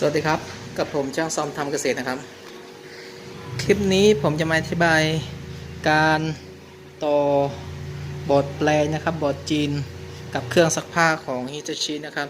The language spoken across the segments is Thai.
สวัสดีครับ กับผมช่างซอมทำเกษตรนะครับ คลิปนี้ผมจะมาอธิบายการต่อบอร์ดแปลนะครับบอร์ดจีนกับเครื่องซักผ้าของ Hitachi นะครับ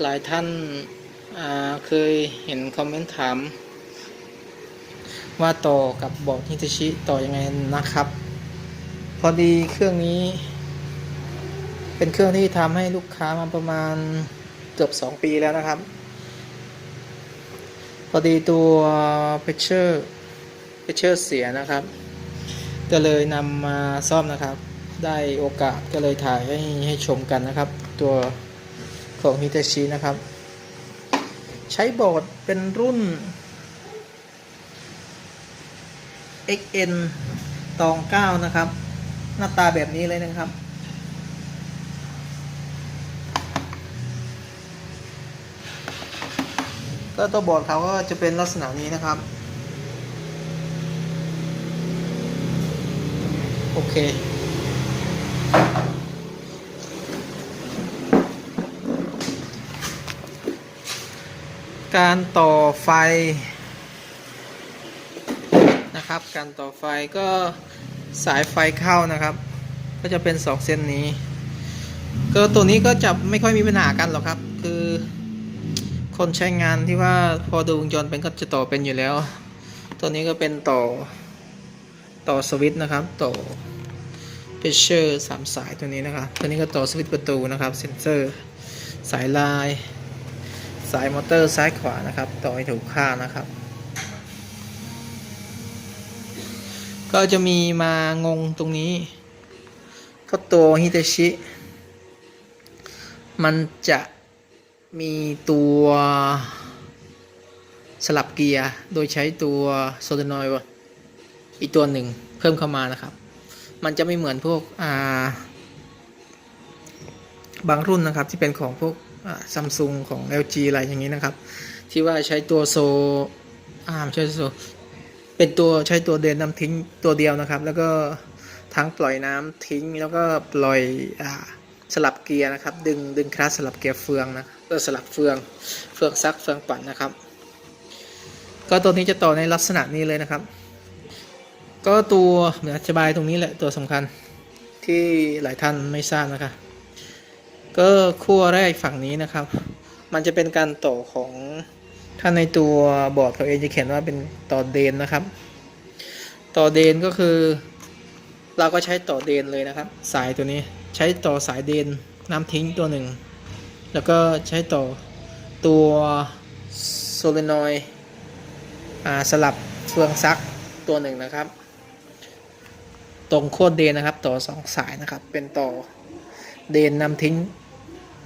หลายท่านาเคยเห็นคอมเมนต์ถาม ว่าต่อกับบอร์ด Hitachi ต่อยังไงนะครับ พอดีเครื่องนี้ เป็นเครื่องที่ทำให้ลูกค้ามาประมาณเกือบ 2 ปีแล้วนะครับ พอดีตัวเพชเชอร์เพชเชอร์เสียนะครับ ก็เลยนำมาซ่อมนะครับ ได้โอกาสก็เลยถ่ายให้ให้ชมกันนะครับ ตัวของฮิตาชินะครับ ใช้บอร์ดเป็นรุ่น XN ตอง 9 นะครับ หน้าตาแบบนี้เลยนะครับ ก็ตัวบอร์ดเขาก็จะเป็นลักษณะนี้นะครับ โอเค การต่อไฟนะครับ การต่อไฟก็สายไฟเข้านะครับ ก็จะเป็นสองเส้นนี้ ก็ตัวนี้ก็จะไม่ค่อยมีปัญหากันหรอกครับ คือ คนใช้งานที่ว่าพอดูวงจรเป็นก็จะต่อเป็นอยู่แล้ว ตัวนี้ก็เป็นต่อต่อสวิตช์นะครับต่อเพชเชอร์สามสายตัวนี้นะครับ ตัวนี้ก็ต่อสวิตช์ประตูนะครับเซนเซอร์สายลาย สายมอเตอร์ซ้ายขวานะครับ ต่อให้ถูกค่านะครับ ก็จะมีมางงตรงนี้เพราะตัวฮิตาชิ มันจะ มีตัวสลับเกียร์ โดยใช้ตัวโซลนอยด์อีกตัวหนึ่งเพิ่มเข้ามานะครับ มันจะไม่เหมือนพวกอ่าบางรุ่นนะครับที่เป็นของพวกซัมซุงของ LG อะไรอย่างนี้นะครับ ที่ว่าใช้ตัวโซอ่าไม่ใช่โซเป็นตัวใช้ตัวเดินน้ำทิ้งตัวเดียวนะครับ แล้วก็ทั้งปล่อยน้ำทิ้งแล้วก็ปล่อยอสลับเกียร์นะครับ ดึงดึงคลัตช์สลับเกียร์เฟืองนะเอ อสลับเฟืองเฟืองซักเฟืองปั่นนะครับ ก็ตัวนี้จะต่อในลักษณะนี้เลยนะครับ ก็ตัวเดี๋ยวอธิบายตรงนี้แหละตัวสำคัญที่หลายท่านไม่ทราบนะครับก็ขั้วแรกฝั่งนี้นะครับ มันจะเป็นการต่อของถ้าในตัวบอร์ดเขาเองจะเขียนว่าเป็นต่อเดนนะครับ ต่อเดนก็คือ เราก็ใช้ต่อเดนเลยนะครับ สายตัวนี้ใช้ต่อสายเดนน้ำทิ้งตัวหนึ่ง แล้วก็ใช้ต่อตัวโซเลนอยสลับเฟืองซักตัวหนึ่งนะครับ ตรงโคดเดนนะครับ ต่อสองสายนะครับ เป็นต่อเดนนำทิ้ง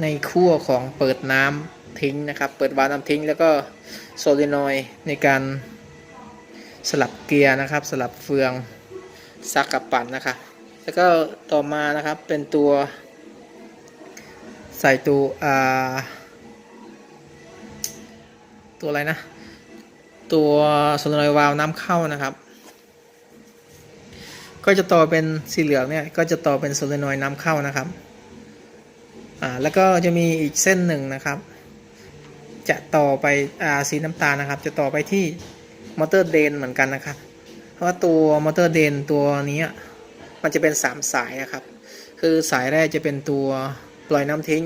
ในขั้วของเปิดน้ำทิ้งนะครับ เปิดวาล์วน้ำทิ้ง แล้วก็โซเลนอยในการสลับเกียร์นะครับ สลับเฟืองซักกับปั่นนะครับ แล้วก็ต่อมานะครับเป็นตัว ใส่ตัวอ่าตัวอะไรนะ ตัวโซลนอยวาล์วน้ำเข้านะครับ ก็จะต่อเป็นสีเหลืองเนี่ยก็จะต่อเป็นโซลนอยน้ำเข้านะครับอ่าแล้วก็จะมีอีกเส้นหนึ่งนะครับ จะต่อไปอ่าสีน้ำตาลนะครับ จะต่อไปที่มอเตอร์เดนเหมือนกันนะครับ เพราะว่าตัวมอเตอร์เดนตัวนี้มันจะเป็น 3 สายนะครับ คือสายแรกจะเป็นตัว ปล่อยน้ำทิ้ง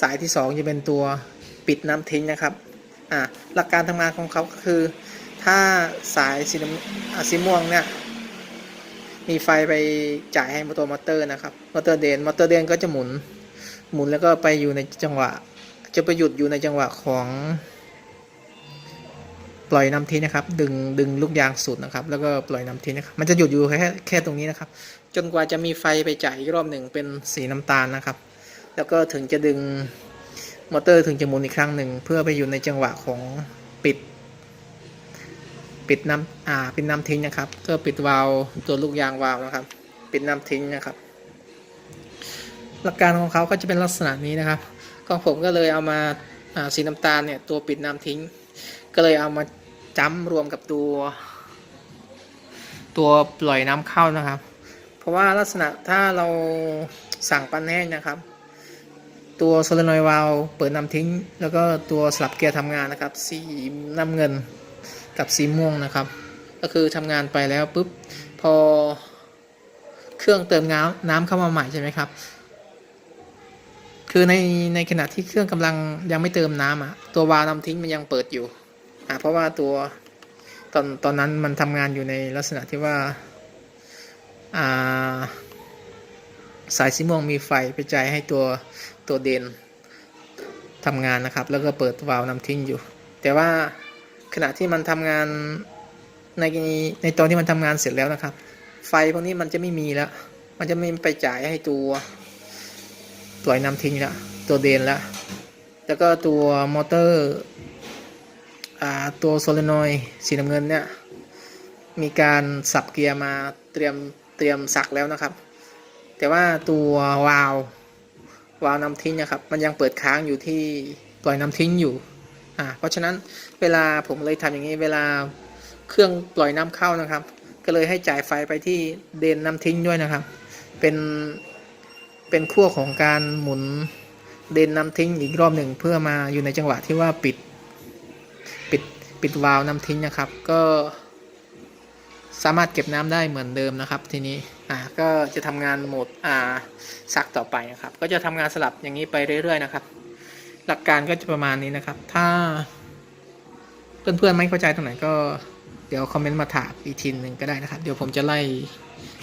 สายที่ 2 จะเป็นตัวปิดน้ำทิ้งนะครับอ่าหลักการทำงานของเขาก็คือ ถ้าสายสีน้ำอ่าสีม่วงเนี่ยมีไฟไปจ่ายให้ตัวมอเตอร์นะครับมอเตอร์เดนมอเตอร์เดนก็จะหมุนหมุนแล้วก็ไปอยู่ในจังหวะ จะไปหยุดอยู่ในจังหวะของปล่อยน้ำทิ้งนะครับ ดึงดึงลูกยางสุดนะครับ แล้วก็ปล่อยน้ำทิ้งนะครับ มันจะหยุดอยู่แค่แค่ตรงนี้นะครับ จนกว่าจะมีไฟไปจ่ายอีกรอบหนึ่งเป็นสีน้ำตาลนะครับ แล้วก็ถึงจะดึงมอเตอร์ถึงจะหมุนอีกครั้งหนึ่งเพื่อไปอยู่ในจังหวะของปิด ปิดน้ำอ่าปิดน้ำทิ้งนะครับ ก็ปิดวาล์วตัวลูกยางวาล์วนะครับ ปิดน้ำทิ้งนะครับ หลักการของเขาก็จะเป็นลักษณะนี้นะครับของผมก็เลยเอามาอ่าสีน้ำตาลเนี่ยตัวปิดน้ำทิ้ง ก็เลยเอามาจ้ำรวมกับตัว ตัวปล่อยน้ำเข้านะครับ เพราะว่าลักษณะถ้าเราสั่งปั้นแห้งนะครับ ตัวโซลานอยวาลเปิดนำทิ้ง แล้วก็ตัวสลับเกียร์ทำงานนะครับสีน้ำเงินกับสีม่วงนะครับ ก็คือทำงานไปแล้วปุ๊บพอเครื่องเติมน้ำน้ำเข้ามาใหม่ใช่ไหมครับ คือในในขณะที่เครื่องกำลังยังไม่เติมน้ำอะตัววาล์วนำทิ้งมันยังเปิดอยู่อะเพราะว่าตัวตอนตอนนั้นมันทำงานอยู่ในลักษณะที่ว่าอ่าสายสีม่วงมีไฟไปจ่ายให้ตัว ตัวเดนทำงานนะครับ แล้วก็เปิดวาล์วนำทิ้งอยู่ แต่ว่าขณะที่มันทำงานในในตอนที่มันทำงานเสร็จแล้วนะครับ ไฟพวกนี้มันจะไม่มีแล้ว มันจะไม่ไปจ่ายให้ตัวตัวไอ้นำทิ้งแล้วตัวเดนแล้วแล้วก็ตัวมอเตอร์อ่าตัวโซลนอยด์สีน้ำเงินเนี่ยมีการสับเกียร์มาเตรียมเตรียมสักแล้วนะครับ แต่ว่าตัววาล์ว วาล์วนำทิ้งนะครับ มันยังเปิดค้างอยู่ที่ปล่อยน้ำทิ้งอยู่อ่าเพราะฉะนั้นเวลาผมเลยทำอย่างนี้เวลาเครื่องปล่อยน้ำเข้านะครับ ก็เลยให้จ่ายไฟไปที่เดนน้ำทิ้งด้วยนะครับ เป็นเป็นขั้วของการหมุนเดนน้ำทิ้งอีกรอบหนึ่งเพื่อมาอยู่ในจังหวะที่ว่าปิดปิดปิดวาล์วน้ำทิ้งนะครับ ก็ สามารถเก็บน้ำได้เหมือนเดิมนะครับ ทีนี้อ่าก็จะทำงานโหมดอ่าซักต่อไปนะครับ ก็จะทำงานสลับอย่างนี้ไปเรื่อย ๆ นะครับ หลักการก็จะประมาณนี้นะครับ ถ้า เพื่อนๆไม่เข้าใจตรงไหนก็เดี๋ยวคอมเมนต์มาถามอีกทีหนึ่งก็ได้นะครับ เดี๋ยวผมจะไล่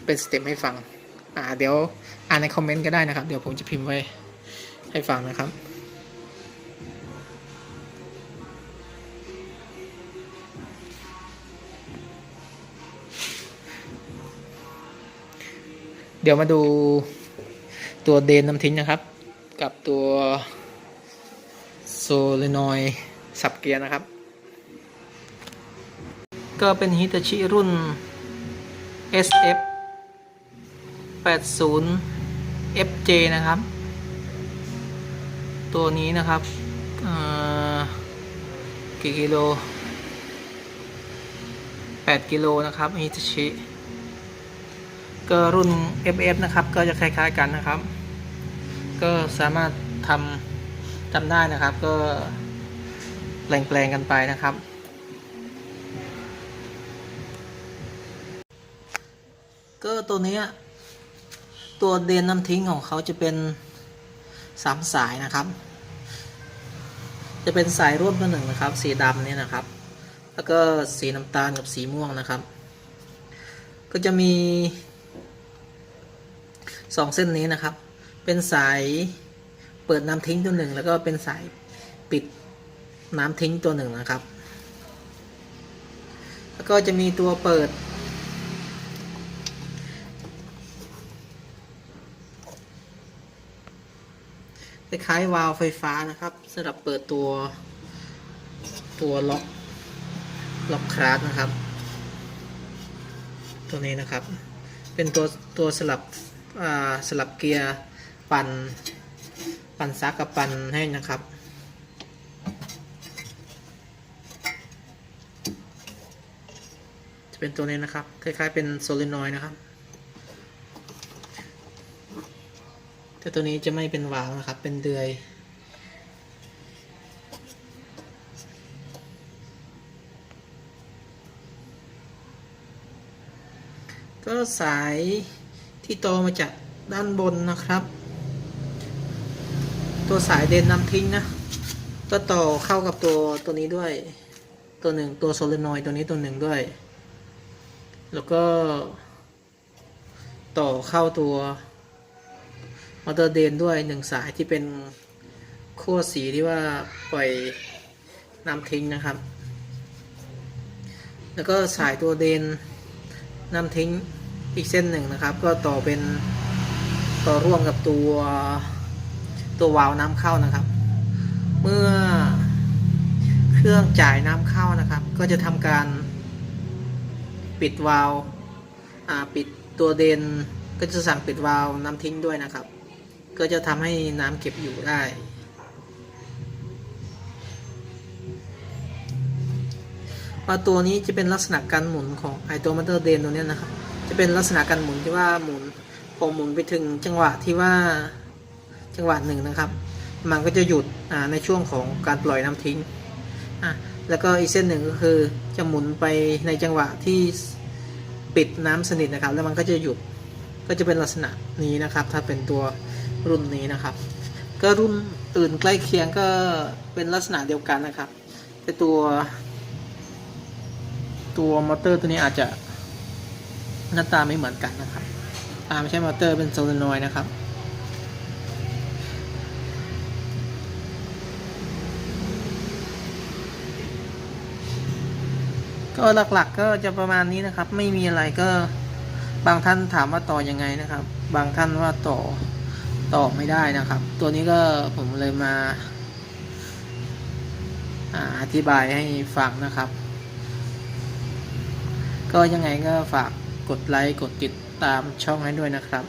เป็นสเต็ปให้ฟังอ่าเดี๋ยวอ่านในคอมเมนต์ก็ได้นะครับ เดี๋ยวผมจะพิมพ์ไว้ให้ฟังนะครับ เดี๋ยวมาดูตัวเดนน้ำทิ้งนะครับ กับตัวโซเลนอยสับเกียร์นะครับ ก็เป็นฮิตาชิรุ่น SF 80 FJ นะครับ ตัวนี้นะครับกี่กิโล 8 กิโลนะครับฮิตาชิ ก็รุ่น FF นะครับ ก็จะคล้ายๆกันนะครับ ก็สามารถทำจำได้นะครับ ก็แปลงๆกันไปนะครับ ก็ตัวนี้ตัวเดนน้ำทิ้งของเขาจะเป็นสามสายนะครับ จะเป็นสายร่วมตัวหนึ่งนะครับ สีดำเนี่ยนะครับ แล้วก็สีน้ำตาลกับสีม่วงนะครับ ก็จะมี สองเส้นนี้นะครับ เป็นสายเปิดน้ำทิ้งตัวหนึ่งแล้วก็เป็นสายปิดน้ำทิ้งตัวหนึ่งนะครับ แล้วก็จะมีตัวเปิด คล้ายๆวาล์วไฟฟ้านะครับสำหรับเปิดตัวตัวล็อกล็อกคลาสนะครับ ตัวนี้นะครับ เป็นตัวตัวสลับ สลับเกียร์ปั่นปั่นซักกับปั่นให้นะครับจะเป็นตัวนี้นะครับ คล้ายๆเป็นโซลินอยนะครับ แต่ตัวนี้จะไม่เป็นวาล์วนะครับ เป็นเดือยก็สาย ที่ต่อมาจากด้านบนนะครับ ตัวสายเดนนำทิ้งนะก็ต่อเข้ากับตัวตัวนี้ด้วย ตัวหนึ่งตัวโซลานอยตัวนี้ตัวหนึ่งด้วย แล้วก็ ต่อเข้าตัวมอเตอร์เดนด้วยหนึ่งสายที่เป็นขั้วสีที่ว่าปล่อยน้ำทิ้งนะครับ แล้วก็สายตัวเดนน้ำทิ้ง อีกเส้นหนึ่งนะครับ ก็ต่อเป็นต่อร่วมกับตัวตัววาล์วน้ำเข้านะครับ เมื่อเครื่องจ่ายน้ำเข้านะครับ ก็จะทำการปิดวาล์วปิดตัวเดนก็จะสั่งปิดวาล์วน้ำทิ้งด้วยนะครับ ก็จะทำให้น้ำเก็บอยู่ได้ว่าตัวนี้จะเป็นลักษณะการหมุนของไอตัวมอเตอร์เดนตัวนี้นะครับ จะเป็นลักษณะการหมุนที่ว่าหมุนพอหมุนไปถึงจังหวะที่ว่าจังหวะหนึ่งนะครับ มันก็จะหยุดในช่วงของการปล่อยน้ำทิ้งแล้วก็อีกเส้นหนึ่งก็คือจะหมุนไปในจังหวะที่ปิดน้ำสนิทนะครับ แล้วมันก็จะหยุดก็จะเป็นลักษณะนี้นะครับ ถ้าเป็นตัวรุ่นนี้นะครับ ก็รุ่นอื่นใกล้เคียงก็เป็นลักษณะเดียวกันนะครับแต่ตัว ตัวมอเตอร์ตัวนี้อาจจะ หน้าตาไม่เหมือนกันนะครับอาไม่ใช่มอเตอร์เป็นโซลานอยด์นะครับก็หลักๆก็จะประมาณนี้นะครับ ไม่มีอะไรก็บางท่านถามว่าต่อยังไงนะครับ บางท่านว่าต่อต่อไม่ได้นะครับ ตัวนี้ก็ผมเลยมาอธิบายให้ฟังนะครับ ก็ยังไงก็ฝาก กดไลค์ กดติดตามช่องให้ด้วยนะครับ